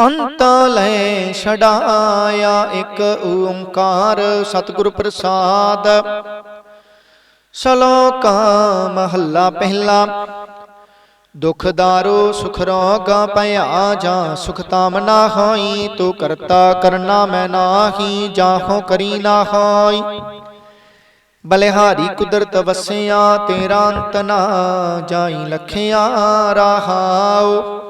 ਅੰਤ ਲੈ ਛਡਾਇਆ ਇੱਕ ਓੰਕਾਰ ਸਤਿਗੁਰ ਪ੍ਰਸਾਦ। ਸ਼ਲੋਕ ਮਹੱਲਾ ਪਹਿਲਾ, ਦੁਖ ਦਾਰੋ ਸੁਖ ਰੋਗ ਭਇਆ ਜਾਂ ਸੁਖ ਤਾਮ ਨਾ ਹੋਈ, ਤੂੰ ਕਰਤਾ ਕਰਨਾ ਮੈਂ ਨਾਹੀ, ਜਾਹੋ ਕਰੀ ਨਾ ਹੋਈ। ਬਲਿਹਾਰੀ ਕੁਦਰਤ ਵਸਿਆ, ਤੇਰਾ ਅੰਤ ਨਾ ਜਾਈ ਲਖਿਆ, ਰਹਾਉ।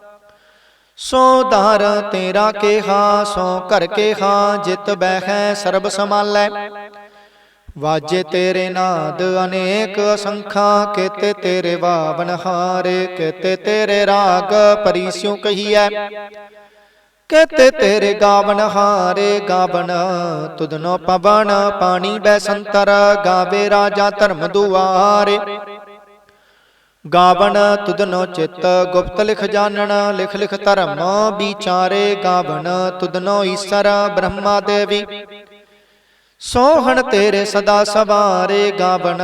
ਸੋ ਧਾਰ ਤੇਰਾ ਕੇਹਾ, ਸੋ ਘਰ ਕੇਹਾ, ਜਿਤ ਬਹਿ ਸਰਬ ਸਮਾਲੈ ਵਾਜੇ ਤੇਰੇ ਨਾਦ ਅਨੇਕ ਅਸੰਖਾ, ਕੇਤੇ ਤੇਰੇ ਵਾਵਨ ਹਾਰੇ, ਕੇਤੇ ਤੇਰੇ ਰਾਗ ਪਰੀਸਿਉ ਕਹੀਐ। ਕੇਤੇ ਤੇਰੇ ਗਾਵਨ ਹਾਰੇ, ਗਾਵਨ ਤੁਧਨੋ ਪਵਨ, ਪਾਣੀ ਬੈ ਸੰਤਰ, ਗਾਵੇ ਰਾਜਾ ਧਰਮ ਦੁਆਰੇ। ਗਾਵਨ ਤੁਧਨੋ ਚਿਤ, ਗੁਪਤ ਲਿਖ ਜਾਣਨ, ਲਿਖ ਲਿਖ ਧਰਮ, ਵਿਚਾਰੇ ਗਾਵਣ ਤੁਧਨੋ ਈਸ਼ਰ, ਬ੍ਰਹਮਾ ਦੇਵੀ। ਸੋਹਣ ਤੇਰੇ ਸਦਾ ਸਵਾਰੇ ਗਾਵਣ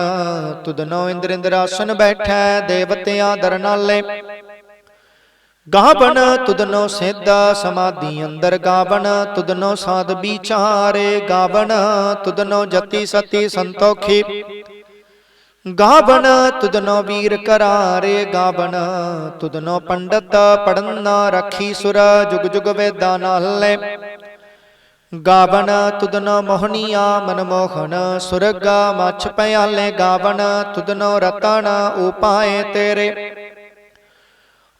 ਤੁਧਨੋ ਇੰਦਰ ਇੰਦਰਾਸਨ ਬੈਠੈ, ਦੇਵਤਿਆਂ ਦਰ ਨਾਲੇ। ਗਾਵਨ ਤੁਧਨੋ ਸਿੱਧ, ਸਮਾਧੀ ਅੰਦਰ ਗਾਵਨ ਤੁਧਨੋ ਸਾਧ ਵਿਚਾਰੇ। ਗਾਵਣ ਤੁਧਨੋ ਜਤੀ ਸਤੀ ਸੰਤੋਖੀ। ਗਾਵਨ ਤੁਧਨੋ ਵੀਰ ਕਰਾਰੇ ਗਾਵਨ ਤੁਧਨੋ ਪੰਡਤ ਪੜਨਾ ਰੱਖੀ ਸੁਰ, ਜੁਗ ਜੁਗ ਵੇਦਾਂ ਨਾਲੇ। ਗਾਵਨ ਤੁਧਨੋ ਮੋਹਨੀਆ ਮਨਮੋਹਨ ਸੁਰਗਾ ਮਛ ਪਿਆਲੇ ਗਾਵਨ ਤੁਧਨੋ ਰਤਨ ਉਪਾਏ ਤੇਰੇ।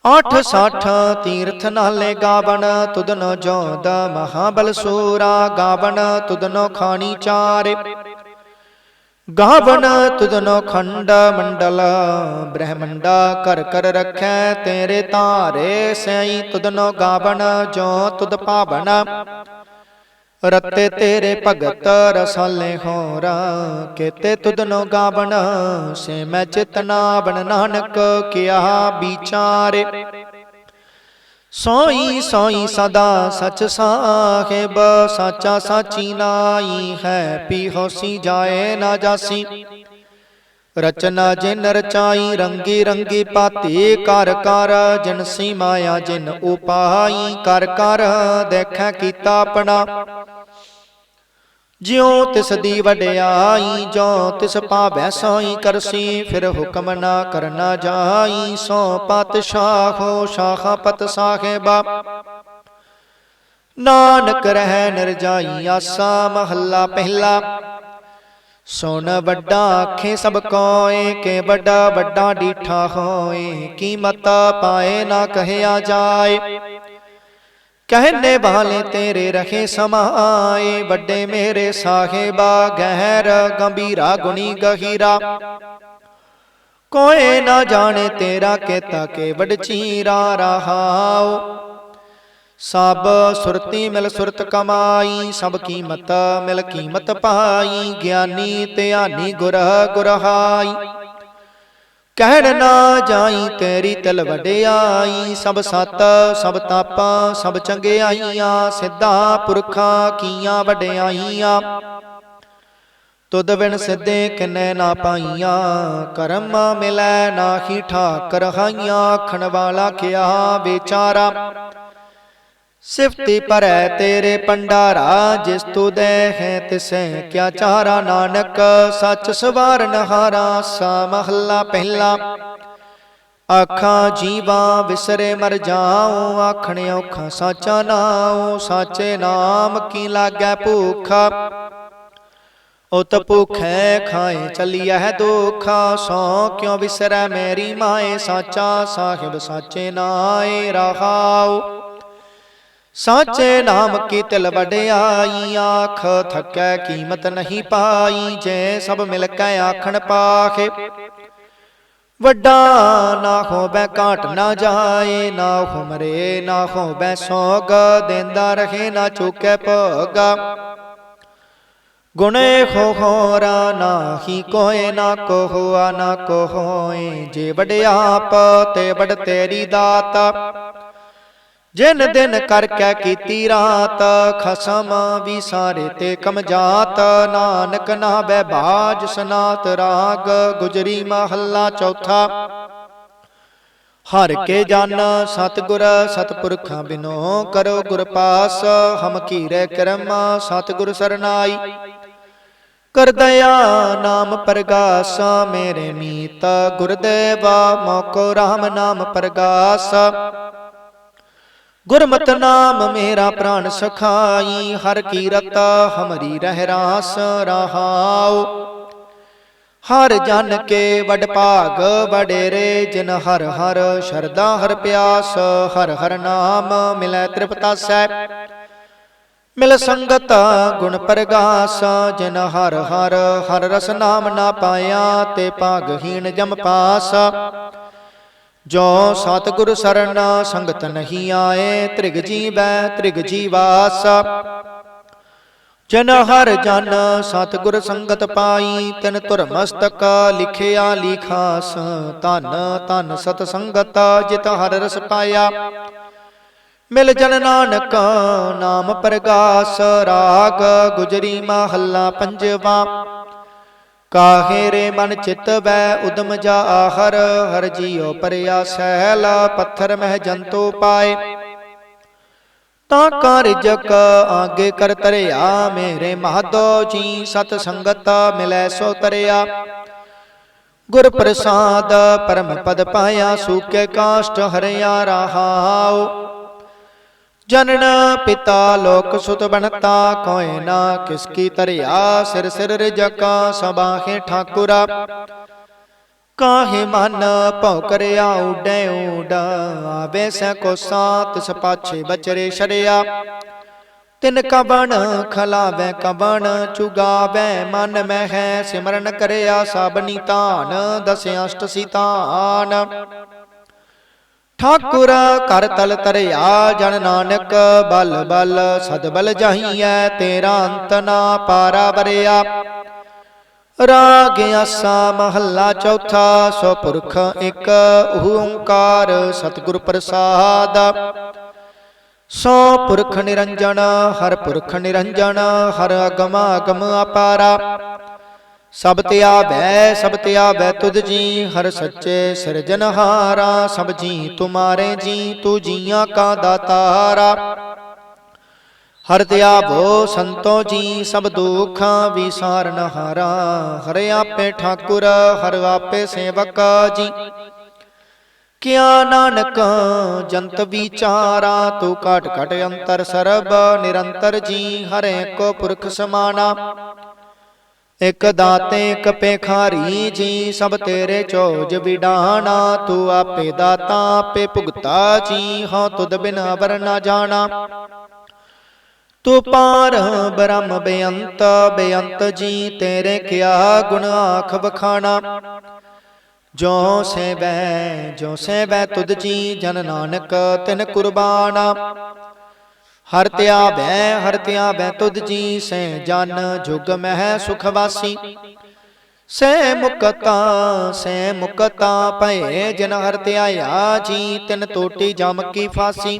ਅੱਠ ਸਾਠ ਤੀਰਥ ਨਾਲੇ ਗਾਵਨ ਤੁਧਨੋ ਜੋਦ ਮਹਾਬਲ ਸੂਰਾ ਗਾਵਨ ਤੁਧਨੋ ਖਾਣੀ ਚਾਰੇ। ਗਾਵਨ ਤੁਧਨੋ ਖੰਡ ਮੰਡਲ, ਬ੍ਰਹਮੰਡਾ ਕਰ ਕਰ ਰਖੈ ਤੇਰੇ ਤਾਰੇ ਸਈ ਤੁਦਨੋ ਗਾਵਣ ਜੋ ਤੁਦ ਭਾਵਨ। ਰਤੇ ਤੇਰੇ ਭਗਤ ਰਸਾਲੇ ਹੋਰਾ, ਕੇਤੇ ਤੁਧਨੋ ਗਾਵਣ ਸੇ ਮੈਂ ਚਿਤਨਾ ਬਨ ਨਾਨਕ ਕਿਆ ਵਿਚਾਰੇ। ਸੋਈ ਸੋਈ ਸਦਾ ਸਚ ਸਾਹਿਬ, ਸਾਚਾ ਸਾਚੀ ਨਾਈ ਹੈ ਪੀ ਹੋਸੀ ਜਾਏ ਨਾ ਜਾਸੀ। ਰਚਨਾ ਜਿਨ ਰਚਾਈ, ਰੰਗੀ ਰੰਗੀ ਪਾਤੀ, ਕਰ ਕਰ ਜਿਨ ਸੀ ਮਾਇਆ ਜਿਨ ਉਪਾਈ, ਕਰ ਕਰ ਦੇਖੈ ਕੀਤਾ ਆਪਣਾ। ਜਿਉ ਤਿਸ ਦੀ ਵਡਿਆਈ ਜੋ ਤਿਸ ਪਾਵੈ ਸੋਈ ਕਰਸੀ ਫਿਰ ਹੁਕਮ ਨਾ ਕਰਨਾ ਜਾਈ। ਸੋ ਪਾਤਸ਼ਾਹੋ ਸ਼ਾਹਪਤ ਸਾਹਿਬਾ। ਨਾਨਕ ਰਹਿ ਨਿਰਜਾਈ ਆਸਾ ਮਹੱਲਾ ਪਹਿਲਾ। ਸੁਣ ਵੱਡਾ ਆਖੇ ਸਭ ਕੋਏ ਕੇ ਵੱਡਾ ਵੱਡਾ ਡੀਠਾ ਹੋਏ ਕੀਮਤ ਪਾਏ ਨਾ ਕਹਿਆ ਜਾਏ। ਕਹਿਨੇ ਵਾਲੇ ਤੇਰੇ ਰਹੇ ਸਮਾਏ ਵੱਡੇ ਮੇਰੇ ਸਾਹਿਬਾ ਗਹਿਰ ਗੰਭੀਰਾ ਗੁਣੀ ਗਹੀਰਾ। ਕੋਏ ਨਾ ਜਾਣੇ ਤੇਰਾ ਕੇ ਵਡ ਚੀਰਾ ਰਹਾਉ। ਸਭ ਸੁਰਤੀ ਮਿਲ ਸੁਰਤ ਕਮਾਈ ਸਭ ਕੀਮਤ ਮਿਲ ਕੀਮਤ ਪਾਈ ਗਿਆਨੀ ਧਿਆਨੀ ਗੁਰ ਗੁਰਹਾਈ। ਕਹਿਣ ਨਾ ਜਾਈ ਤੇਰੀ ਤਿਲ ਵਡਿਆਈ, ਸਭ ਸਤ, ਸਭ ਤਪ, ਸਭ ਚੰਗਿਆਈਆਂ, ਸਿੱਧਾ ਪੁਰਖਾਂ ਕੀਆਂ ਵਡਿਆਈਆਂ। ਤੁਧ ਬਿਨ ਸਿੱਧੇ ਕਿਨੈ ਨਾ ਪਾਈਆਂ, ਕਰਮ ਮਿਲੈ ਨਾਹੀ ਠਾਕਰ ਹਾਈਆਂ ਆਖਣ ਵਾਲਾ ਕਿਆ ਵਿਚਾਰਾ। ਸਿਫਤੀ ਭਰੈ ਤੇਰੇ ਪੰਡਾਰਾ ਜਿਸ ਤੂ ਦੇ ਹੈ ਤਿਸੈ। ਕਿਆ ਚਾਰਾ ਨਾਨਕ, ਸੱਚ ਸਵਾਰਨ ਹਾਰਾ ਸਾ ਮਹੱਲਾ ਪਹਿਲਾ। ਆਖਾਂ, ਜੀਵਾ ਵਿਸਰੇ ਮਰ ਜਾਉ, ਆਖਣ ਔਖਾ ਸਾਚਾ ਨਾਉ। ਸਾਚੇ ਨਾਮ ਕੀ ਲਾਗੈ ਭੂਖਾ? ਉਤ ਭੁਖੈ ਖਾਏ ਚੱਲਿਐ ਦੁਖਾ। ਸੋ ਕਿਉ ਵਿਸਰੈ ਮੇਰੀ ਮਾਏ? ਸਾਚਾ ਸਾਹਿਬ ਸਾਚੇ ਨਾਏ ਰਹਾਉ। ਸਾਚੇ ਨਾਮ ਕੀ ਤਿਲ ਵਡਿਆਈ ਆਖ ਥਕੈ ਕੀਮਤ ਨਹੀਂ ਪਾਈ ਜੇ ਸਭ ਮਿਲ ਕੇ ਆਖਣ ਪਾਖੇ। ਵੱਡਾ ਨਾ ਹੋਵੇ ਘਾਟ ਨਾ ਜਾਏ ਨਾ ਹੁਮਰੇ ਨਾ ਹੋਵੇ ਸੋਗ ਦੇਂਦਾ ਰਹੇ ਨਾ ਚੁੱਕੇ ਭੋਗਾ। ਗੁਣੇ ਖੋ ਖੋਰਾ ਨਾਹੀ ਕੋਏ ਨਾ ਕੋ ਹੋਆ ਨਾ ਕੋ ਹੋਏ ਜੇ ਵਡਿਆਪ ਤੇ ਵਡ ਤੇਰੀ ਦਾਤ। ਜਿਨ ਦਿਨ ਕਰਕੇ ਕੀਤੀ ਰਾਤ ਖਸਮ ਵੀ ਸਾਰੇ ਤੇ ਕਮ ਜਾਤ। ਨਾਨਕ ਨਾਵੇ ਬਾਜ ਸਨਾਤ ਰਾਗ। ਗੁਜਰੀ ਮਹੱਲਾ ਚੌਥਾ। ਹਰ ਕੇ ਜਨ ਸਤਿਗੁਰ ਸਤਪੁਰਖਾਂ ਬਿਨੋ ਕਰੋ ਗੁਰ ਪਾਸ। ਹਮ ਕੀਰੇ ਕਰਮ ਸਤਿਗੁਰ ਸਰਨਾਈ। ਕਰ ਦਇਆ ਨਾਮ ਪ੍ਰਗਾਸ ਮੇਰੇ ਮੀਤ ਗੁਰਦੇਵਾ ਮੋਕੋ ਰਾਮ ਨਾਮ ਪ੍ਰਗਾਸ। ਗੁਰਮਤਿ ਨਾਮ ਮੇਰਾ ਪ੍ਰਾਨ ਸਖਾਈ, ਹਰ ਕੀਰਤ ਹਮਰੀ ਰਹਿ ਰਾਸ ਰਹਾਉ। ਹਰ ਜਨ ਕੇ ਵਡ ਭਾਗ ਵਡੇਰੇ ਜਿਨ ਹਰ ਹਰ ਸ਼ਰਦਾ ਹਰ ਪਿਆਸ, ਹਰ ਹਰ ਨਾਮ ਮਿਲੈ ਤ੍ਰਿਪਤਾਸੈ ਮਿਲ ਸੰਗਤ ਗੁਣ ਪ੍ਰਗਾਸ, ਜਿਨ ਹਰ ਹਰ ਹਰ ਰਸ ਨਾਮ ਨਾ ਪਾਇਆ, ਤੇ ਭਾਗਹੀਣ ਜਮ ਪਾਸ। ਜੋ ਸਤਿਗੁਰ ਸਰਣ ਸੰਗਤ ਨਹੀਂ ਆਏ, ਤ੍ਰਿਗ ਜੀਵੈ, ਤ੍ਰਿਗ ਜੀਵਾਸ। ਜਨ ਹਰ ਜਨ ਸਤਿਗੁਰ ਸੰਗਤ ਪਾਈ, ਤਿਨ ਧੁਰ ਮਸਤਕ ਲਿਖਿਆ ਲਿਖਾਸ। ਧਨ ਧਨ ਸਤ ਸੰਗਤ ਜਿਤ ਹਰ ਰਸ ਪਾਇਆ। ਮਿਲ ਜਨ ਨਾਨਕ ਨਾਮ ਪ੍ਰਗਾਸ, ਰਾਗ ਗੁਜਰੀ ਮਹੱਲਾ ਪੰਜਵਾ। ਕਾਹੇ ਰੇ ਮਨ ਚਿਤ ਵੈ ਉਦਮ ਜਾ ਆਹਰ, ਹਰ ਜੀਉ ਪਰਿਆ ਸਹਿਲ ਪੱਥਰ ਮਹਿ ਜੰਤੂ ਪਾਏ। ਤਾਂ ਕਰ ਜਕ ਆਗੇ ਕਰ ਤਰਿਆ, ਮੇਰੇ ਮਾਧੋ ਜੀ ਸਤ ਸੰਗਤ ਮਿਲੈ ਸੋ ਤਰਿਆ। ਗੁਰ ਪ੍ਰਸਾਦ ਪਰਮ ਪਦ ਪਾਇਆ, ਸੂਕੇ ਕਾਸ਼ਟ ਹਰਿਆ ਰਹਾਉ। ਜਨਨ ਪਿਤਾ ਲੋਕ ਸੁਤ ਬਣਤਾ ਕੋਇ ਨਾ ਕਿਸ ਕੀ ਤਰਿਆ ਸਿਰ ਸਿਰ ਰਜਕਾ ਸਬਾਹੇ ਠਾਕੁਰਾ। ਕਾਹੇ ਮਨ ਭਉ ਕਰਿਆ, ਉਡੈ ਉਡ ਆਵੇ ਸੈ ਕੋ ਸਾਤ ਸਪਾਛੇ ਬਚਰੇ ਸ਼ਰਿਆ ਤਿਨ ਕਬਣ ਖਲਾਵੇ ਕਬਣ ਚੁਗਾਵੇ ਮਨ ਮਹਿ, ਸਿਮਰਨ ਕਰਿਆ ਸਭਨੀ ਧਾਨ ਦਸਿਆਸ਼ਟ ਸਿਤਾਨ ਠਾਕੁਰ ਕਰ ਤਲ ਤਰਿਆ ਜਨ ਨਾਨਕ ਬਲ ਬਲ ਸਦ ਬਲ ਜਾਹੀਐ ਤੇਰਾ ਅੰਤ ਨਾ ਪਾਰਾ ਬਰਿਆ ਰਾਗ ਆਸਾ ਮਹੱਲਾ ਚੌਥਾ ਸੋ ਪੁਰਖ ਇੱਕ ਓੰਕਾਰ ਸਤਿਗੁਰ ਪ੍ਰਸਾਦ। ਸੋ ਪੁਰਖ ਨਿਰੰਜਨ ਹਰ ਪੁਰਖ ਨਿਰੰਜਨ, ਹਰ ਅਗਮ ਅਗਮ ਅਪਾਰਾ। ਸਭ ਤੇ ਆਵੈ ਸਭ ਤੇ ਆਵੈ ਤੁਧ ਜੀ, ਹਰ ਸੱਚੇ ਸਿਰਜਨਹਾਰਾ ਸਭ ਜੀ ਤੁਮਾਰੇ ਜੀ, ਤੂ ਜੀਆਂ ਕਾ ਦਾਤਾਰਾ। ਹਰ ਦਿਆਵੋ ਸੰਤੋ ਜੀ, ਸਭ ਦੁਖਾਂ ਵਿਸਾਰਨ ਹਾਰਾ। ਹਰ ਆਪੇ ਠਾਕੁਰ, ਹਰ ਆਪੇ ਸੇਵਕ ਜੀ। ਕਿਆ ਨਾਨਕ, ਜੰਤ ਵਿਚਾਰਾ, ਤੂੰ ਘਟ ਘਟ ਅੰਤਰ ਸਰਬ, ਨਿਰੰਤਰ ਜੀ, ਹਰੇ ਕੋ ਪੁਰਖ ਸਮਾਨਾ ਇਕ ਦਾਤੇ, ਇਕ ਪੇਖਾਰੀ ਜੀ ਸਭ ਤੇਰੇ ਚੋਜ ਵਿਡਾਣਾ, ਤੂੰ ਆਪੇ ਦਾਤਾ, ਆਪੇ ਭੁਗਤਾ, ਜੀ ਹਾਂ ਤੁਧ ਬਿਨਾ ਅਵਰ ਨਾ ਜਾਣਾ। ਤੂੰ ਪਾਰ, ਬ੍ਰਹਮ ਬੇਅੰਤ ਬੇਅੰਤ ਜੀ, ਤੇਰੇ ਕਿਆ ਗੁਣ ਆਖ ਬਖਾਣਾ ਜੋ ਸੇਵੈ ਜੋ ਸੇਵੈ ਤੁਧ ਜੀ, ਜਨ ਨਾਨਕ ਤਿਨ ਕੁਰਬਾਨਾ। ਹਰ ਧਿਆਵੈ ਹਰ ਧਿਆਵੈ ਤੁਧ ਜੀ ਸੇ ਜਨ ਜੁਗ ਮਹਿ ਸੁਖ ਵਾਸੀ। ਸੇ ਮੁਕਤਾ ਸੇ ਮੁਕਤਾ ਭਏ ਜਿਨ ਹਰ ਧਿਆਇਆ ਜੀ ਤਿਨ ਟੋਟੀ ਜਮ ਕੀ ਫਾਸੀ।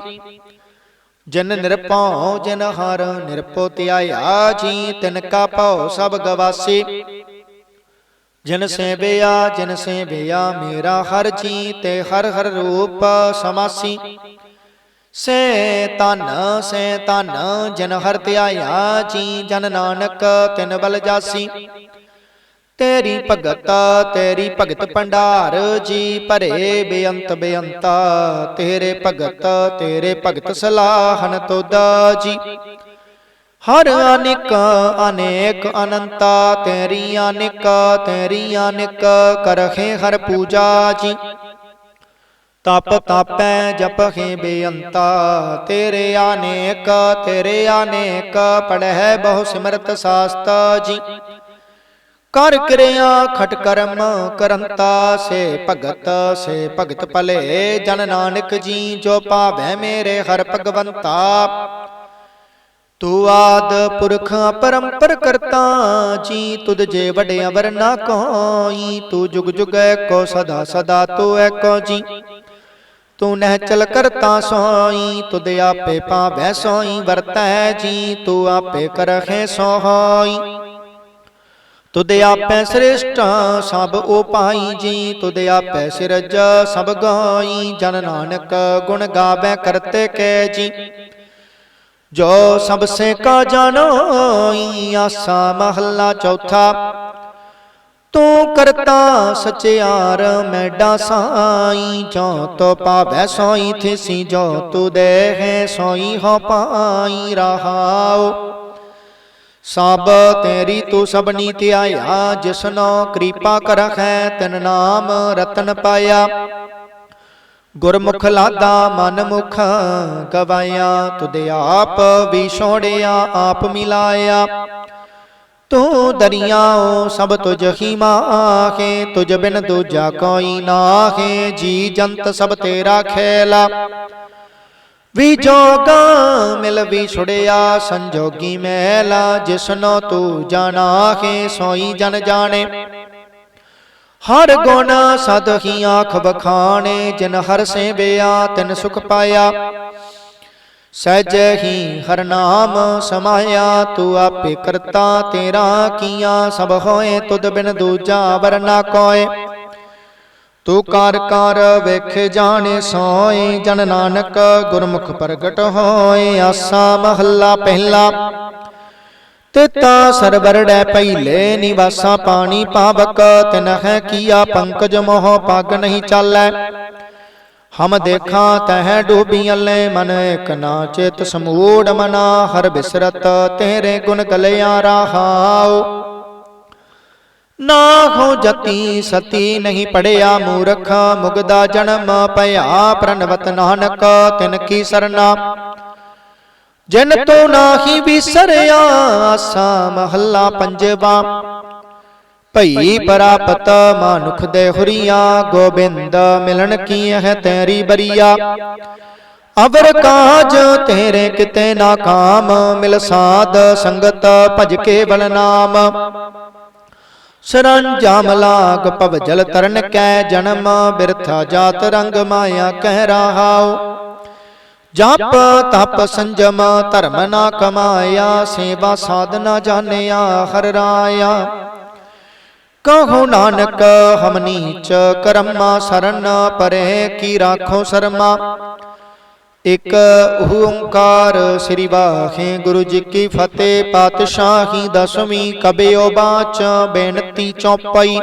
ਜਨ ਨਿਰਭਉ ਜਨ ਹਰ ਨਿਰਭਉ ਧਿਆਇਆ ਜੀ ਤਿਨ ਕਾ ਭਉ ਸਭ ਗਵਾਸੀ। ਜਿਨ ਸੇਵਿਆ ਜਿਨ ਸੇਵਿਆ ਮੇਰਾ ਹਰ ਜੀ ਤੇ ਹਰ ਹਰ ਰੂਪ ਸਮਾਸੀ। ਸੇ ਤਨ ਸੇ ਤਨ ਜਨ ਹਰ ਧਿਆਇਆ ਜੀ, ਜਨ ਨਾਨਕ, ਤਿਨ ਬਲ ਜਾਸੀ। ਤੇਰੀ ਭਗਤ ਤੇਰੀ ਭਗਤ ਭੰਡਾਰ, ਜੀ ਭਰੇ ਬੇਅੰਤ ਬੇਅੰਤਾ, ਤੇਰੇ ਭਗਤ ਤੇਰੇ ਭਗਤ ਸਲਾਹਨ ਤੋਦਾ ਜੀ। ਹਰ ਅਨਿਕ, ਅਨੇਕ ਅਨੰਤਾ, ਤੇਰੀ ਅਨਿਕ, ਤੇਰੀ ਅਨੇਕ ਕਰਖੇ ਹਰ ਪੂਜਾ ਜੀ। ਤਪ ਤਾਪੈ ਜਪਹਿ ਬੇਅੰਤਾ। ਤੇਰੇ ਅਨੇਕ ਤੇਰੇ ਅਨੇਕ ਪੜਹਿ ਬਹੁ ਸਿਮਰਤ ਸਾਸਤ ਜੀ। ਕਰ ਕਿਰਿਆ ਖਟ ਕਰਮ ਕਰੰਤਾ, ਸੇ ਭਗਤ ਸੇ ਭਗਤ ਭਲੇ। ਜਨ ਨਾਨਕ ਜੀ, ਜੋ ਪਾਵੈ ਮੇਰੇ ਹਰ ਭਗਵੰਤਾ। ਤੂੰ ਆਦ ਪੁਰਖ ਪਰੰਪਰ ਕਰਤਾ ਜੀ, ਤੁਧ ਜੇ ਵਡਿਆ ਵਰਨਾ ਕੋਈ। ਤੂੰ ਜੁਗ ਜੁਗ ਕੋ ਸਦਾ ਸਦਾ ਤੂੰ ਕੋ ਜੀ। ਤੂੰ ਨਹਿ ਚਲ ਕਰਤਾ ਸੋਈ, ਤੁਧ ਆਪੇ ਪਾਵੈ ਸੋਈ, ਵਰਤੈ ਜੀ, ਤੂੰ ਆਪੇ ਕਰਖੇ ਸੋਹਈ। ਤੁਧ ਆਪੈ ਸ੍ਰਿਸ਼ਟ ਸਭ ਉਪਾਈ ਜੀ, ਤੁਧ ਆਪੈ ਸਿਰਜ ਸਭ ਗਾਈ, ਜਨ ਨਾਨਕ ਗੁਣ ਗਾਵੇ ਕਰਤੇ ਕੈ ਜੀ। ਜੋ ਸਭ ਸੇ ਕਾ ਜਾਣੋਈ, ਆਸਾ ਮਹੱਲਾ ਚੌਥਾ ਤੂੰ ਕਰਤਾ ਸਚਿਆਰ ਮੈਡਾ ਸਾਈ ਜੋ ਤੋ ਪਾਵੈ ਸੋਈ ਥਿਸੀ, ਜੋ ਤੂ ਦੇਹੇ ਸੋਈ ਹੋ ਪਾਈ ਰਹਾਉ। ਸਭ ਤੇਰੀ ਤੂੰ ਸਭਨੀ ਧਿਆਇਆ ਜਿਸਨੋ ਕਿਰਪਾ ਕਰਖੈ ਤਿਨ ਨਾਮ ਰਤਨ ਪਾਇਆ। ਗੁਰਮੁਖ ਲਾਦਾ ਮਨ ਮੁਖ ਗਵਾਇਆ, ਤੁਧ ਆਪ ਵੀ ਛੋੜਿਆ, ਆਪ ਮਿਲਾਇਆ। ਤੂੰ ਦਰਿਆਓ ਸਭ ਤੁਝ ਹੀ ਮਾਹੇ ਤੁਝ ਬਿਨ ਦੂਜਾ ਕੋਈ ਨਾਹੇ, ਜੀ ਜੰਤ ਸਭ ਤੇਰਾ ਖੇਲਾ। ਵੀ ਜੋਗਾ ਮਿਲ ਵੀ ਛੁੜਿਆ, ਸੰਜੋਗੀ ਮੈਲਾ, ਜਿਸਨੋ ਤੂੰ ਜਾਣਾਹੇ ਸੋਈ ਜਨ ਜਾਣੇ। ਹਰ ਗੁਣ ਸਦ ਹੀ ਆਖ ਬਖਾਣੇ ਜਿਨ ਹਰ ਸੇ ਬਿਆ ਤਿਨ ਸੁਖ ਪਾਇਆ। ਸਹਿਜ ਹੀ ਹਰ ਨਾਮ ਸਮਾਇਆ, ਤੂੰ ਆਪੇ ਕਰਤਾ ਤੇਰਾ ਕੀਆ, ਸਭ ਹੋਏ ਤੁਧ ਬਿਨ ਦੂਜਾ ਵਰਨਾ ਕੋਏ। ਤੂੰ ਕਰ ਕਰ ਵੇਖ ਜਾਣੇ ਸੋਏ, ਜਨ ਨਾਨਕ ਗੁਰਮੁਖ ਪ੍ਰਗਟ ਹੋਏ, ਆਸਾ ਮਹੱਲਾ ਪਹਿਲਾ। ਤਿਤਾ ਸਰਵਰੜੈ ਪਹਿਲੇ ਨਿਵਾਸਾ ਪਾਣੀ ਪਾਵਕ ਤਿਨਹਿ ਕੀਆ ਪੰਕਜ ਮੋਹ ਪਗ ਨਹੀਂ ਚਾਲੈ। ਹਮ ਦੇਖਾਂ ਤਹਿ ਡੂਬੀਅਲੇ ਮਨ ਇਕ ਨਾ ਚਿਤ ਸਮੂੜ ਮਨਾ ਹਰ ਬਿਸਰਤ ਤੇਰੇ ਗੁਣ ਗਲਿਆ ਰਹਾਉ ਨਾ ਹੋ ਜਤੀ ਸਤੀ ਨਹੀਂ ਪੜਿਆ ਮੂਰਖ ਮੁਗਦਾ ਜਨਮ ਭਇਆ ਪ੍ਰਣਵਤ ਨਾਨਕ ਤਿਨ ਕੀ ਸਰਨਾ। ਜਿਨ ਤੋ ਨਾਹੀ ਵਿਸਰਿਆ ਆਸਾ ਮਹੱਲਾ ਪੰਜਵਾ। ਭਈ ਪ੍ਰਾਪਤ ਮਾਨੁਖ ਦੇ ਹੁਰੀਆ ਗੋਬਿੰਦ ਮਿਲਣ ਕੀ ਹੈ ਤੇਰੀ ਬਰੀਆ। ਅਵਰ ਕਾਜ ਤੇਰੇ ਕਿਤੇ ਨਾ ਕਾਮ ਮਿਲ ਸਾਧ ਸੰਗਤ ਭਜ ਕੇ ਬਲ ਨਾਮ। ਸਰੰਜਾਮ ਲਾਗ ਭਵ ਜਲ ਤਰਨ ਕੈ ਜਨਮ ਬਿਰਥਾ ਜਾਤ ਰੰਗ ਮਾਇਆ ਕਹਿ ਰਹਾਉ ਜਪ ਤਪ ਸੰਜਮ ਧਰਮ ਨਾ ਕਮਾਇਆ ਸੇਵਾ ਸਾਧਨਾ ਜਾਣਿਆ ਹਰ ਰਾਇਆ। ਕਹੋ ਨਾਨਕ, ਹਮ ਨੀਚ ਕਰਮਾ ਸਰਨ ਪਰੇ ਕੀ ਰਾਖੋ ਸ਼ਰਮਾ। ਇਕ ਓੰਕਾਰ ਸ੍ਰੀ ਵਾਹੇ ਗੁਰੂ ਜੀ ਕੀ ਫਤਿਹ, ਪਾਤਸ਼ਾਹੀ ਦਸਵੀਂ ਕਬਿਓ ਬਾਚ ਬੇਨਤੀ ਚੌਪਈ।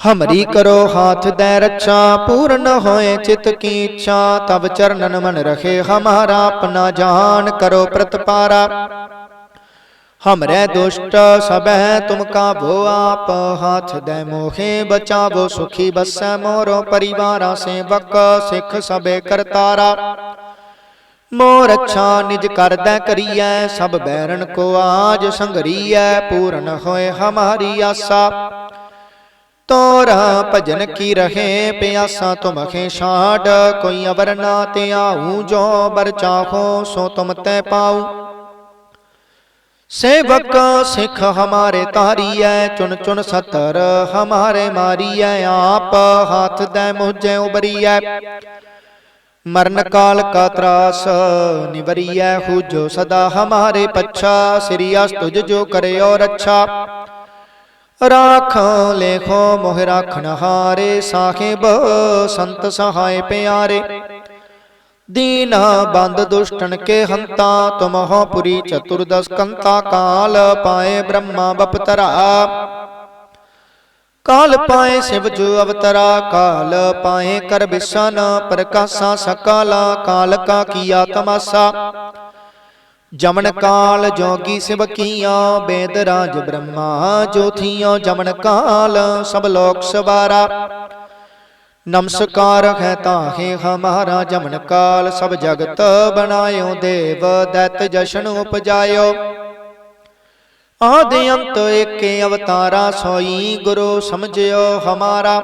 ਹਮਰੀ ਕਰੋ ਹਾਥ ਦੇ ਰੱਛਾ, ਪੂਰਨ ਹੋਏ ਚਿਤ ਕੀ ਇੱਛਾ ਤਬ ਚਰਨਨ ਮਨ ਰਖੇ ਹਮਾਰਾ ਆਪਣਾ ਜਾਨ ਕਰੋ ਪ੍ਰਤਪਾਰਾ। ਹਮਰੇ ਦੁਸ਼ਟ ਸਬਹਿ ਤੁਮ ਕਾ ਭੋ ਆਪ ਹਾਥ ਦੇ ਮੋਹੇ ਬਚਾਵੋ ਸੁਖੀ ਬਸੈ ਮੋਰੋ ਪਰਿਵਾਰਾ ਸੇਵਕ ਸਿੱਖ ਸਬੇ ਕਰਤਾਰਾ ਮੋਰ ਅੱਛਾ ਨਿਜ ਕਰਦਾ ਕਰੀਐ ਸਭ ਬੈਰਨ ਕੋ ਆਜ ਸੰਗਰੀਐ ਪੂਰਨ ਹੋਏ ਹਮਾਰੀ ਆਸਾ ਤੋਰਾ ਭਜਨ ਕੀ ਰਹੇ ਪਿਆਸਾ ਤੁਮਖੇ ਛਾੜ ਕੋਈ ਅਵਰ ਨਾ ਤੇ ਆਉ ਜੋ ਬਰ ਚਾਹੋ ਸੋ ਤੁਮ ਤੈ ਪਾਉ ਸੇਵਕ ਸਿੱਖ ਹਮਾਰੇ ਤਾਰੀਐ ਚੁਨ ਚੁਨ ਸਤਰ ਹਮਾਰੇ ਮਾਰੀਐ, ਆਪ ਹੱਥ ਦੇ ਮੁਝੇ ਉਬਰੀਐ। ਮਰਨ ਕਾਲ ਕਾ ਤਰਾਸ ਨਿਵਰੀਐ ਹੂ ਜੋ ਸਦਾ ਹਮਾਰੇ ਪੱਛਾ, ਸ੍ਰੀ ਅਸ ਤੁਜ ਜੋ ਕਰਿਓ ਰੱਛਾ ਰਾਖ ਲੇਖੋ ਮੋਹ ਰਾਖਨ ਹਾਰੇ, ਸਾਹਿਬ ਸੰਤ ਸਹਾਇ ਪਿਆਰੇ ਦੀਨ ਬੰਦ ਦੁਸ਼ਟਨ ਕੇ ਹੰਤਾ, ਤੁਮਹੁ ਪੁਰੀ ਚਤੁਰਦਸ ਕੰਤਾ ਕਾਲ ਪਾਏ ਬ੍ਰਹਮਾ ਬਪਤਰਾ। ਕਾਲ ਪਾਏ ਸਿਵ ਜੋ ਅਵਤਰਾ, ਕਾਲ ਪਾਏ ਕਰ ਬਿਸਨ, ਪ੍ਰਕਾਸ਼ਾ ਸਕਲ, ਕਾਲ ਕਾ ਕੀਆ ਤਮਾਸਾ। ਜਮਨ ਕਾਲ ਜੋਗੀ ਸਿਵ ਕੀਆਂ, ਬੇਦ ਰਾਜ ਬ੍ਰਹਮਾ ਜੋਥੀਆਂ ਜਮਨ ਕਾਲ, ਸਭ ਲੋਕ ਸਵਾਰਾ। ਨਮਸਕਾਰ ਹੈ ਤਾਹੇ ਹਮਾਰਾ ਜਮਨ ਕਾਲ, ਸਭ ਜਗਤ ਬਣਾਇਓ ਦੇਵ, ਦੈਤ ਜਸ਼ਨ ਉਪਜਾਇਓ। ਆਦਿ ਅੰਤ ਏਕੇ ਅਵਤਾਰਾ ਸੋਈ, ਗੁਰੂ ਸਮਝਿਓ ਹਮਾਰਾ।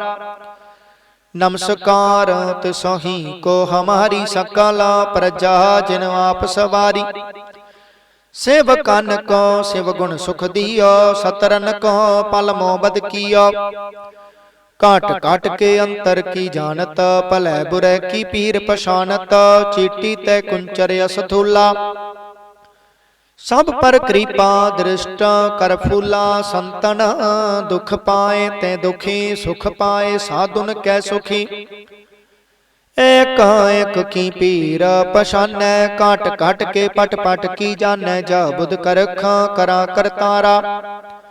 ਨਮਸਕਾਰ ਤਿਸਹੀ ਕੋ ਹਮਾਰੀ ਸਕਲ ਪ੍ਰਜਾ, ਜਿਨ ਆਪ ਸਵਾਰੀ। ਸੇਵ ਕਨ ਕੋ ਸਿਵ ਗੁਣ ਸੁਖ ਦਿਓ, ਸਤਰਨ ਕੋ ਪਲ ਮੋਬਦ ਕੀਓ। ਕਾਟ ਕਾਟ ਕੇ ਅੰਤਰ ਕੀ ਜਾਣਤ ਭਲੇ ਬੁਰੇ ਕੀ ਪੀਰ ਪਛਾਨਤ ਚੀਟੀ ਤੈ ਕੁੰਚਰ ਅਸਥੂਲਾ ਸਭ ਪਰ ਕਿਰਪਾ ਦ੍ਰਿਸ਼ਟ ਕਰ ਫੂਲਾ ਸੰਤਨ ਦੁਖ ਪਾਏ ਤੇ ਦੁਖੀ ਸੁਖ ਪਾਏ ਸਾਧੁਨ ਕੈ ਸੁਖੀ ਏਕ ਏਕ ਕੀ ਪੀਰ ਪਛਾਨੈ ਕਾਟ ਕਾਟ ਕੇ ਪਟ ਪਟ ਕੀ ਜਾਣੈ ਜਾ ਬੁਧ ਕਰਖਾਂ ਕਰਾ ਕਰਤਾਰਾ ਪ੍ਰਜਾ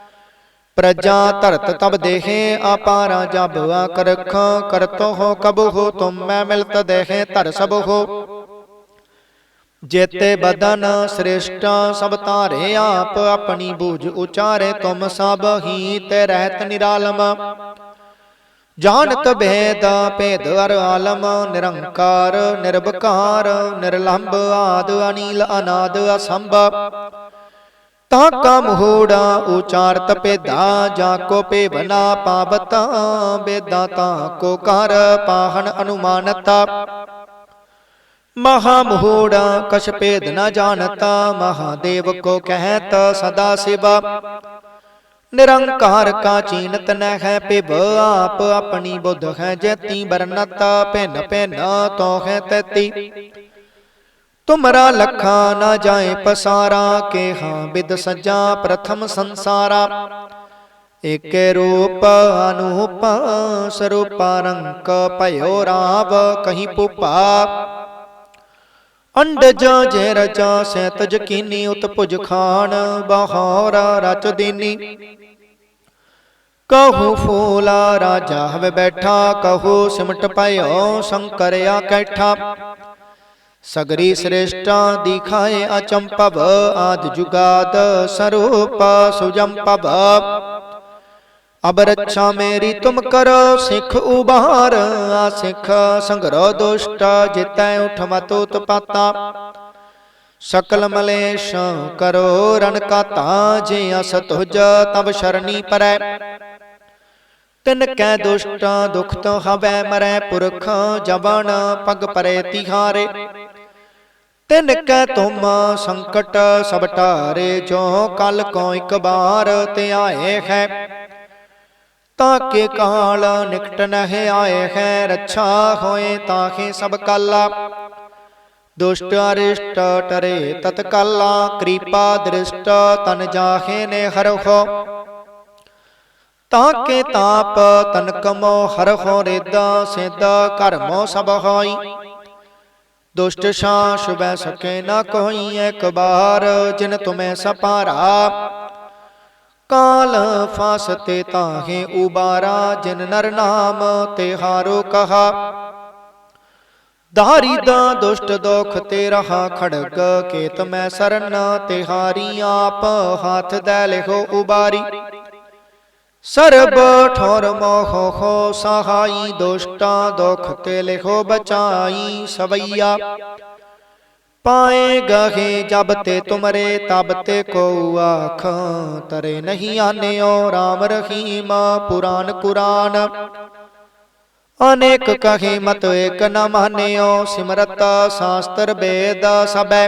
ਧਰਤ ਤਬ ਦੇਹੇ ਆਪਾਰਾ ਜਬ ਆ ਕਰਖਾਂ ਕਰਤੋ ਹੋ ਕਬੁ ਹੋ ਤੁਮ ਮੈਂ ਮਿਲਤ ਦੇਹੇ, ਧਰ ਸਭ ਹੋ। ਜੇਤੇ ਬਦਨ ਸ੍ਰੇਸ਼ਟ ਸਭ ਤਾਰੇ ਆਪ ਆਪਣੀ ਬੂਝ ਉਚਾਰੇ, ਤੁਮ ਸਭ ਹੀ ਤੇ ਰਹਿਤ ਨਿਰਾਲਮ। ਜਾਣਤ ਭੇਦ ਭੇਦ ਅਰ ਆਲਮ, ਨਿਰੰਕਾਰ ਨਿਰਭਕਾਰ ਨਿਰਲੰਭ ਆਦ, ਅਨੀਲ ਅਨਾਦ, ਅਸੰਭ। ਤਾ ਕਾ ਮਹੂੜਾ ਉਚਾਰਤ ਭੇਦਾ ਜਾ ਕੋ ਭੇਵਨਾ ਪਾਵਤਾ ਬੇਦਾ ਤਾ ਕੋ ਕਰ ਪਾਹਨ ਅਨੁਮਾਨਤਾ। ਮਹਾ ਮਹੂੜਾ ਕਛ ਭੇਦ ਨ ਜਾਣਤਾ ਮਹਾਦੇਵ ਕੋ ਕਹਿਤ ਸਦਾ ਸਿਵਾ। ਨਿਰੰਕਾਰ ਕਾ ਚੀਨਤ ਨ ਹੈ ਪਿਭ ਆਪ ਆਪਣੀ ਬੁੱਧ ਹੈ ਜੈਤੀ ਬਰਨਤ ਭਿੰਨ ਭਿੰਨ ਤੋ ਹੈ ਤੈਤੀ। ਤੁਮਰਾ ਲਖਾ ਨਾ ਜਾਏ ਪਸਾਰਾ ਕੇ ਹਾਂ ਬਿਦ ਸੱਜਾ ਪ੍ਰਥਮ ਸੰਸਾਰਾ ਏਕੇ ਰੂਪ ਅਨੂਪ ਸਰੂਪਾ ਰੰਕ ਭਇਓ ਰਾਵ ਕਹੀ ਪੁਪਾ ਅੰਡਜ ਜੇ ਰਚਾ ਸੈਤ ਜਕੀਨੀ ਉਤਪੁਜ ਖਾਨ ਬਹੌਰ ਰਚ ਦੀਨੀ ਕਹੂ ਫੂਲਾ ਰਾਜਾ ਹਵੇ ਬੈਠਾ ਕਹੂ ਸਿਮਟ ਪਇਓ ਸ਼ੰਕਰ ਆ ਕੈਠਾ ਸਗਰੀ ਸ੍ਰੇਸ਼ਟਾ ਦਿਖਾਏ ਅਚੰਪਵ ਆਦ ਜੁਗਾਦ ਸਰੂਪ ਸੁਜੰਪਵ ਅਬ ਰੱਛਾ ਮੇਰੀ ਤੁਮ ਕਰੋ, ਸਿੱਖ ਉਬਾਰ ਆ ਸਿੱਖ ਸੰਗਰੋ ਦੁਸ਼ਟ, ਜਿਤੈ ਉਠ ਮਤੋ ਉਤਪਾਤਾ ਸਕਲ ਮਲੇਸ਼ ਕਰੋ ਰਨ ਕਾਤਾ, ਜੇ ਅਸ ਤੁਜ ਤਬ ਸ਼ਰਣੀ ਪਰੈ। ਤਿਨ ਕੈ ਦੁਸ਼ਟ ਦੁਖ ਤੋ ਹਵੈ ਮਰੈ ਪੁਰਖ ਜਵਨ ਪਗ ਪਰੇ ਤਿਹਾਰੇ। ਤਿਨ ਕੈ ਤੁਮ ਸੰਕਟ ਸਭ ਟਾਰੇ ਜੋ ਕਲ ਕੋ ਇਕ ਬਾਰ ਤੇ ਆਏ ਹੈ। ਤਾਂ ਕੇ ਕਾਲ ਨਿਕਟ ਨਹਿ ਆਏ ਹੈ, ਰੱਛਾ ਹੋਏ ਤਾਹੇ ਸਭ ਕਾਲਾ। ਦੁਸ਼ਟ ਅਰਿਸ਼ਟ ਟਰੇ ਤਤਕਾਲਾ, ਕਿਰਪਾ ਦ੍ਰਿਸ਼ਟ ਤਨ ਜਾਹੇ ਨੇ ਹਰਖੋ ਤਾਂ ਕੇ ਤਾਪ ਤਨ ਕਮੋ ਹਰਖੋ ਰੇਦਾ ਸਿਧ ਕਰਮੋ ਸਭ ਹੋਈ। ਦੁਸ਼ਟ ਸ਼ਾ ਸ਼ੁਭੈ ਸਕੇ ਨਾ ਕੋਈ ਇੱਕ ਬਾਰ, ਜਿਨ ਤੁਮੈ ਸਪਾਰਾ। ਕਾਲ ਫਾਸਤੇ ਤਾਹੇ ਉਬਾਰਾ, ਜਿਨ ਨਰ ਨਾਮ ਤੇ ਹਾਰੋ ਕਹਾ। ਦਾਰੀ ਦਾ ਦੁਸ਼ਟ ਦੁਖ ਤੇ ਰਹਾ ਖੜਗ, ਕੇਤ ਮੈਂ ਸਰਨ ਤੇ ਹਾਰੀ ਆਪ, ਹੱਥ ਦੇ ਲਿਖੋ ਉਬਾਰੀ। ਸਰਬ ਠੋਰ ਮੋਹ ਹੋ ਸਹਾਈ, ਦੁਸ਼ਟਾ ਦੁਖ ਤੇ ਲਿਖੋ ਬਚਾਈ ਸਵਈਆ। ਪਾਏ ਗਹੇ ਜਬ ਤੇ ਤੁਮਰੇ, ਤਬ ਤੇ ਕੋ ਆਖ, ਤਰੇ ਨਹੀਂ ਆਨਿਓ ਰਾਮ ਰਹੀਮ, ਪੁਰਾਨ ਕੁਰਾਨ। ਅਨੇਕ ਕਹੇ ਮਤ ਏਕ ਨ ਮਾਨਿਓ, ਸਿਮਰਤ ਸ਼ਾਸਤਰ ਵੇਦ ਸਬੈ।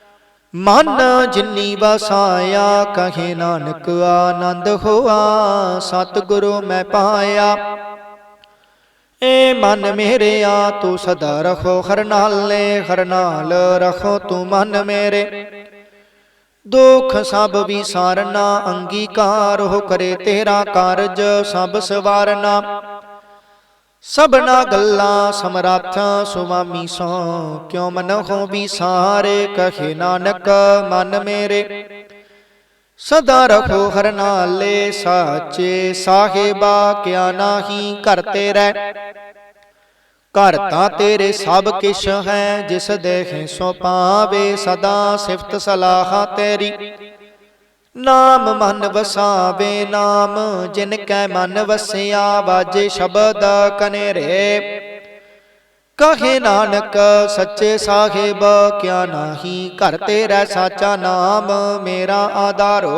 ਮਨ ਜਿਨੀ ਵਸਾਇਆ, ਕਹੇ ਨਾਨਕ ਆਨੰਦ ਹੋਆ, ਸਤਿਗੁਰੂ ਮੈਂ ਪਾਇਆ। ਏ ਮਨ ਮੇਰੇ ਆ ਤੂੰ ਸਦਾ ਰਖੋ ਹਰ ਨਾਲੇ, ਹਰ ਨਾਲ ਰਖੋ ਤੂੰ ਮਨ ਮੇਰੇ। ਦੁਖ ਸਭ ਵਿਸਾਰਨਾ, ਅੰਗੀਕਾਰ ਹੋ ਕਰੇ ਤੇਰਾ ਕਾਰਜ, ਸਭ ਸਵਾਰਨਾ। ਸਭਨਾ ਗੱਲਾਂ ਸਮਰਾਥਾਂ ਸੁਆਮੀ ਸੋ, ਕਿਉ ਮਨ ਹੋ ਵਿਸਾਰੇ ਕਹੇ ਨਾਨਕ, ਮਨ ਮੇਰੇ। ਸਦਾ ਰਖੋ ਹਰ ਨਾਲੇ ਸਾਚੇ, ਸਾਹਿਬਾ ਕਿਆ ਨਾਹੀ ਘਰ ਤੇਰੇ। ਘਰ ਤਾਂ ਤੇਰੇ ਸਭ ਕਿਛ ਹੈ, ਜਿਸ ਦੇਖੇ ਸੋ ਪਾਵੇ ਸਦਾ ਸਿਫਤ ਸਲਾਹ ਤੇਰੀ। ਨਾਮ ਮਨ ਵਸਾਵੇ, ਨਾਮ ਜਿਨ ਕੈ ਮਨ ਵਸਿਆ ਬਾਜੇ ਸ਼ਬਦ ਕਨੇਰੇ। ਕਹੇ ਨਾਨਕ, ਸੱਚੇ ਸਾਹਿਬ, ਕਿਆ ਨਾਹੀ ਘਰ ਤੇਰਾ ਸਾਚਾ ਨਾਮ ਮੇਰਾ ਆਧਾਰੋ।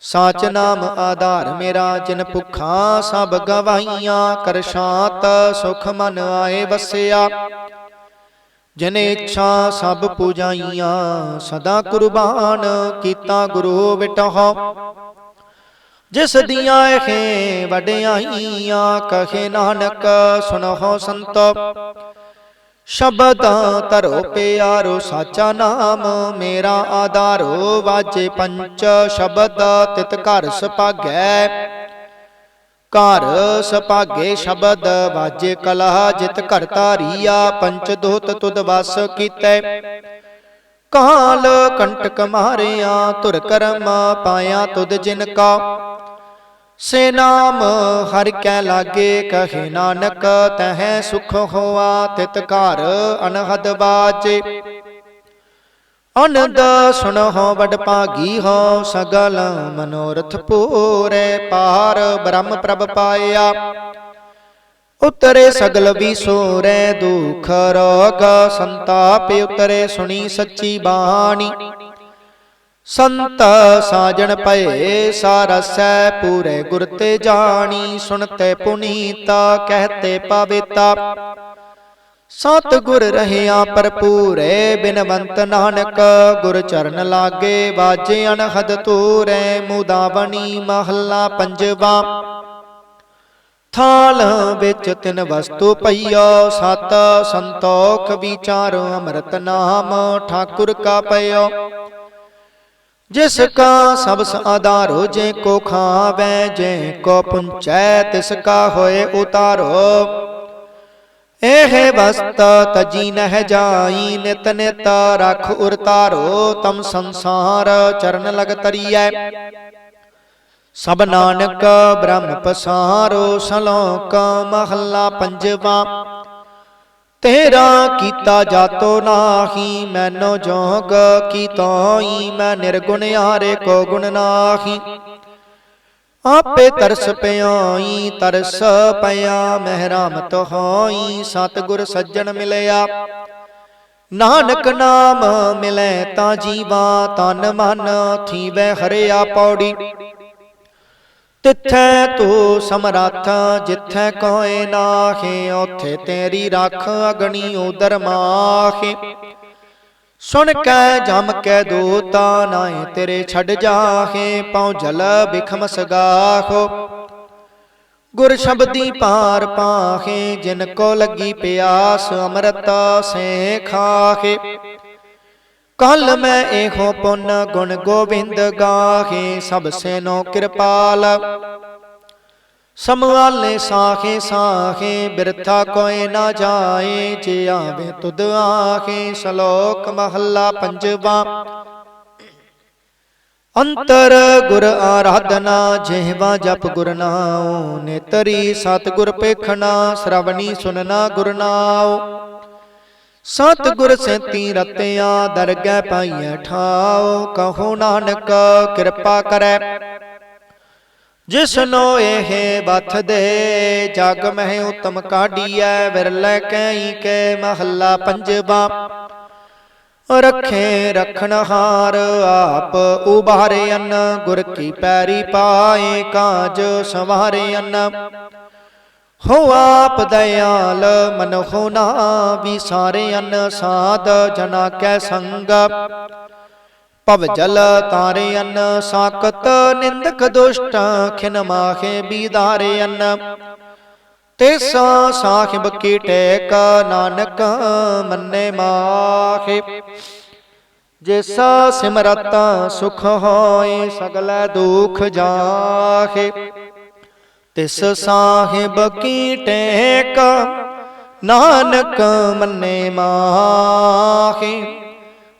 ਸਾਚ ਨਾਮ ਆਧਾਰ ਮੇਰਾ, ਜਿਨ ਭੁਖਾਂ ਸਭ ਗਵਾਈਆਂ ਕਰ ਸ਼ਾਂਤ ਸੁਖ ਮਨ ਆਏ ਵਸਿਆ। ਜਿਨ ਇੱਛਾ ਸਭ ਪੂਜਾਈਆਂ, ਸਦਾ ਕੁਰਬਾਨ ਕੀਤਾ ਗੁਰੂ ਵਿਟਹੁ ਜਿਸ ਦੀਆਂ ਇਹ ਵਡਿਆਈਆਂ, ਕਹੇ ਨਾਨਕ ਸੁਨਹੁ ਸੰਤੋ। ਸ਼ਬਦ ਧਰੋ ਪਿਆਰੋ, ਸਾਚਾ ਨਾਮ ਮੇਰਾ ਆਧਾਰੋ, ਵਾਜੇ ਪੰਚ ਸ਼ਬਦ ਤਿਤ ਘਰ ਸੁਭਾਗੈ। ਘਰ ਸੁਭਾਗੇ ਸ਼ਬਦ, ਵਾਜੇ ਕਲਾ, ਜਿਤ ਘਰ ਧਾਰੀਆ, ਪੰਚ ਦੋਤ ਤੁਧ ਵਸ ਕੀਤੈ। ਕਾਲ ਕੰਟਕ ਮਾਰਿਆ ਤੁਰ ਕਰਮ ਪਾਇਆ ਤੁਧ ਜਿਨ ਕਾ। ਸੇ ਨਾਮ ਹਰਿ ਕੈ ਲਾਗੇ, ਕਹੇ ਨਾਨਕ, ਤਹਿ ਸੁਖ ਹੋਆ, ਤਿਤ ਘਰ ਅਨਹਦ ਬਾਜੇ। ਅਨੰਦ ਸੁਣਹੁ ਵਡ ਭਾਗੀ ਹੋ, ਸਗਲ ਮਨੋਰਥ ਪੂਰੇ ਪਾਰ ਬ੍ਰਹਮ ਪ੍ਰਭ ਪਾਇਆ। ਉਤਰੇ ਸਗਲ ਵੀ ਵਿਸੋਰੇ ਦੁਖ, ਰੋਗ, ਸੰਤਾਪ, ਉਤਰੇ ਸੁਣੀ ਸੱਚੀ ਬਾਣੀ। ਸੰਤ ਸਾਜਣ ਪਏ ਸਾਰਸੈ ਪੂਰੇ ਗੁਰ ਤੇ ਜਾਣੀ, ਸੁਣਤੇ ਪੁਨੀਤਾ, ਕਹਤੇ ਪਵਿੱਤਾ। ਸਤ ਗੁਰ ਰਹਿਆ ਭਰਪੂਰੇ ਬਿਨਵੰਤ ਨਾਨਕ। ਗੁਰ ਚਰਨ ਲਾਗੇ ਬਾਜੇ ਅਨਹਦ ਤੂਰੇ ਮੁਦਾਵਣੀ ਮਹੱਲਾ ਪੰਜਵਾ। ਥਾਲ ਵਿੱਚ ਤਿਨ ਵਸਤੂ ਪਈਓ। ਸਤ ਸੰਤੋਖ ਵਿਚਾਰ ਅੰਮ੍ਰਿਤ ਨਾਮ ਠਾਕੁਰ ਕਾ ਪਈਓ ਜਿਸ ਕਾ ਸਬਸ ਆਧਾਰੋ ਜੇ ਕੋ ਖਾਵੇ ਜੇ ਕੋ ਪੁੰਚੈ ਤਿਸ ਕਾ ਹੋਏ ਉਤਾਰੋ। ਇਹ ਵਸਤ ਤਜੀ ਨਹਿ ਜਾਈ, ਨਿਤ ਨਿਤ ਰਖ ਉਰਤਾਰੋ ਤਮ ਸੰਸਾਰ ਚਰਨ ਲਗ ਤਰੀਐ। ਸਭ ਨਾਨਕ ਬ੍ਰਹਮ ਪਸਾਰੋ, ਸਲੋਕ ਮਹੱਲਾ ਪੰਜਵਾ। ਤੇਰਾ ਕੀਤਾ ਜਾਤੋ ਨਾਹੀ, ਮੈਨੋ ਜੋਗ ਕੀ ਤੋਈ ਮੈਂ ਨਿਰਗੁਣ ਹਾਰੇ ਕੋ ਗੁਣ ਨਾਹੀ। ਆਪੇ ਤਰਸ ਪਿਆਈ, ਤਰਸ ਪਿਆ, ਮਹਿਰਾਮਤ ਹੋਈ, ਸਤਿਗੁਰ ਸੱਜਣ ਮਿਲਿਆ। ਨਾਨਕ ਨਾਮ ਮਿਲੈ ਤਾਂ ਜੀਵਾ, ਤਨ ਮਨ ਥੀਵੈ ਹਰਿਆ ਪੌੜੀ। ਤਿੱਥੈ ਤੂੰ ਸਮਰੱਥ, ਜਿੱਥੈ ਕੋਏ ਨਾਹੇ, ਉਥੇ ਤੇਰੀ ਰੱਖ ਅਗਣੀ ਉਦਰ ਮਾਹੇ। ਸੁਣ ਕੈ ਜਮ ਕੈ ਦੂਤਾ ਨਾਏ ਤੇਰੇ ਛੱਡ ਜਾਹੇ ਪਉ ਜਲ ਬਿਖਮ ਸਗਾਹੋ। ਗੁਰ ਸ਼ਬਦੀ ਪਾਰ ਪਾਹੇ ਜਿਨ ਕੋ ਲੱਗੀ ਪਿਆਸ ਅੰਮ੍ਰਿਤ ਸੇ ਖਾਹੇ। ਕਲ ਮੈਂ ਇਹੋ ਪੁੰਨ ਗੁਣ ਗੋਬਿੰਦ ਗਾਹੇ ਸਭ ਸੇਨੋ ਕਿਰਪਾਲ। ਸਮਵਾਲੇ ਸਾਖੇ ਸਾਖੇ, ਬਿਰਥਾ ਕੋਏ ਨਾ ਜਾਏ, ਜੇ ਆਵੇ ਤੁਧ ਆਖੇ, ਸ਼ਲੋਕ ਮਹੱਲਾ ਪੰਜਵਾ। ਅੰਤਰ ਗੁਰ ਆਰਾਧਨਾ, ਜਿਹਵਾ ਜਪ ਗੁਰ ਨਾਉ, ਨੇਤਰੀ ਸਤ ਗੁਰ ਪੇਖਣਾ ਸ਼ਰਵਣੀ ਸੁਨਣਾ ਗੁਰ ਨਾਉ। ਸਤ ਗੁਰ ਸੈਤੀ ਰਤਿਆ, ਦਰਗਹਿ ਪਾਈਐ ਠਾਉ, ਕਹੋ ਨਾਨਕ ਕਿਰਪਾ ਕਰੈ। ਜਿਸਨੋ ਇਹ ਬਥ ਦੇ, ਜਗ ਮਹਿ ਉਤਮ ਕਾਢੀਐ, ਵਿਰਲੇ ਕਈ ਕੇ ਮਹੱਲਾ ਪੰਜਵਾ। ਰੱਖੇ ਰਖਣਹਾਰ ਆਪ ਉਬਾਰੇ ਅੰਨ ਗੁਰ ਕੀ ਪੈਰੀ ਪਾਏ ਕਾਜ ਸਵਾਰੇ ਅੰਨ ਹੋ ਆਪ ਦਇਆਲ, ਮਨ ਹੋਣਾ ਨਾ ਵਿਸਾਰੇ ਅੰਨ ਸਾਧ ਜਨਾ ਕੈ ਸੰਗ। ਭਵ ਜਲ ਤਾਰੇ ਅੰਨ ਸਾਕਤ ਨਿੰਦਕ ਦੁਸ਼ਟ, ਖਿਨ ਮਾਖੇ ਬੀਦਾਰੇ ਅੰਨ। ਤੇਸਾ ਸਾਹਿਬ ਕੀ ਟੇਕ ਨਾਨਕ ਮੰਨੇ ਮਾਹੇ ਜਿਸ ਸਿਮਰਤ ਸੁਖ ਹੋਏ, ਸਗਲ ਦੁਖ ਜਾਖੇ। ਤਿਸ ਸਾਹਿਬ ਕੀ ਟੇਕ ਨਾਨਕ ਮੰਨੇ ਮਾਖੇ।